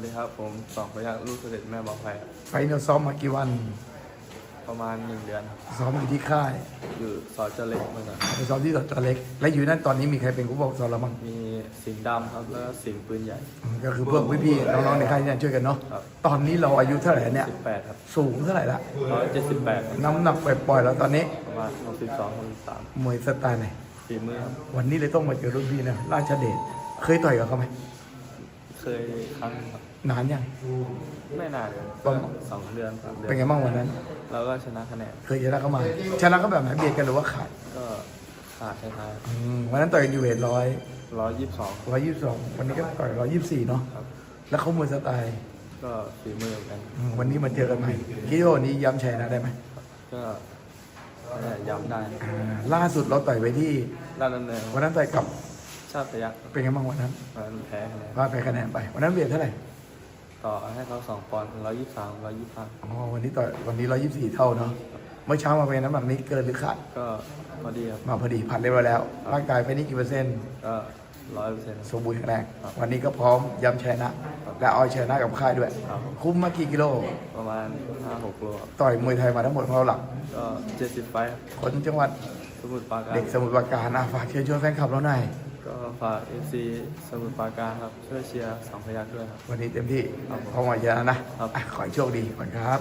วัสดีครับ ผมสองพยักลูกเสด็จแม่บอกไผ่ครับไฟล์เราซ้อมมากี่วัน ประมาณหนึ่งเดือนครับซ้อมอยู่ที่ค่ายอยู่ซอยเจริญเมื่อก่อนไปซ้อมที่ตัวเล็ก และอยู่นั่นตอนนี้มีใครเป็นผู้ปกครองเราบ้างมีสิงห์ดำครับแล้วก็สิงห์ปืนใหญ่อืมก็คือพวกพี่ๆน้องๆในค่ายเนี่ยช่วยกันเนาะครับ ตอนนี้เราอายุเท่าไหร่เนี่ยสิบแปดครับสูงเท่าไหร่ละร้อยเจ็ดสิบแปดน้ำหนักปล่อยๆแล้วตอนนี้ประมาณหกสิบสองหกสิบสามมวยสไตล์ไหนฝีมือครับวันนี้เลยต้องมาเจอรุ่นพี่นะราชเดชเคยต่อยกับเขาไหม เคยครั้งครับนานยัง ไม่นานเลยประมาณ สองเดือนสามเดือนเป็นไงบ้างวันนั้นแล้วก็ชนะคะแนนเคยชนะเขามาชนะเขาแบบไหนเบียดกันหรือว่าขาดก็ขาดคล้ายอืมวันนั้นต่อยกันอยู่เวทร้อยๆร้อยยี่สิบสองร้อยยี่สิบสองวันนี้ก็ต่อยร้อยยี่สิบสี่เนาะครับ แล้วเขามวยสไตล์ก็ฝีมือเหมือนกันอืมวันนี้มาเจอกันใหม่คิดว่าวันนี้ย้ำชัยนะได้ไหมก็ได้ย้ำได้อ่าล่าสุดเราต่อยไปที่ด้านดำเนินวันนั้นต่อยกับ ชาติพยักเป็นไงบ้างวันนั้นมันแพ้คะแนนพลาดไปคะแนนไป วันนั้นเบียดเท่าไหร่ต่อให้เขาสองปอนด์ร้อยยี่สิบสามร้อยยี่สิบห้าอ๋อวันนี้ต่อยวันนี้ร้อยยี่สิบสี่เท่าเนาะเมื่อเช้ามาเป็นน้ำหนักนี้เกินหรือขาดก็พอดีครับ มาพอดีผ่านเรียบร้อยแล้ว ร่างกายไปนี่กี่เปอร์เซ็นต์ก็ร้อยเปอร์เซ็นต์ สมบูรณ์แข็งแรงวันนี้ก็พร้อมย้ำชยนะ และเอาชยนะกับค่ายด้วย ครับคุ้มมากี่กิโล ประมาณห้าหกโลครับต่อยมวยไทยมาทั้งหมดของเราหลักก็เจ็ดสิบไฟท์คนจังหวัดสมุทรปราการเด็กสมุทรปราการนะฝากเชิญชวนแฟนคลับเราหน่อยก็ ฝากเอฟซีสมุทรปราการครับ ช่วยเชียร์สองพยักด้วยครับ วันนี้เต็มที่ครับผมเข้ามาเยอะนะครับ อะขอให้โชคดีก่อนครับ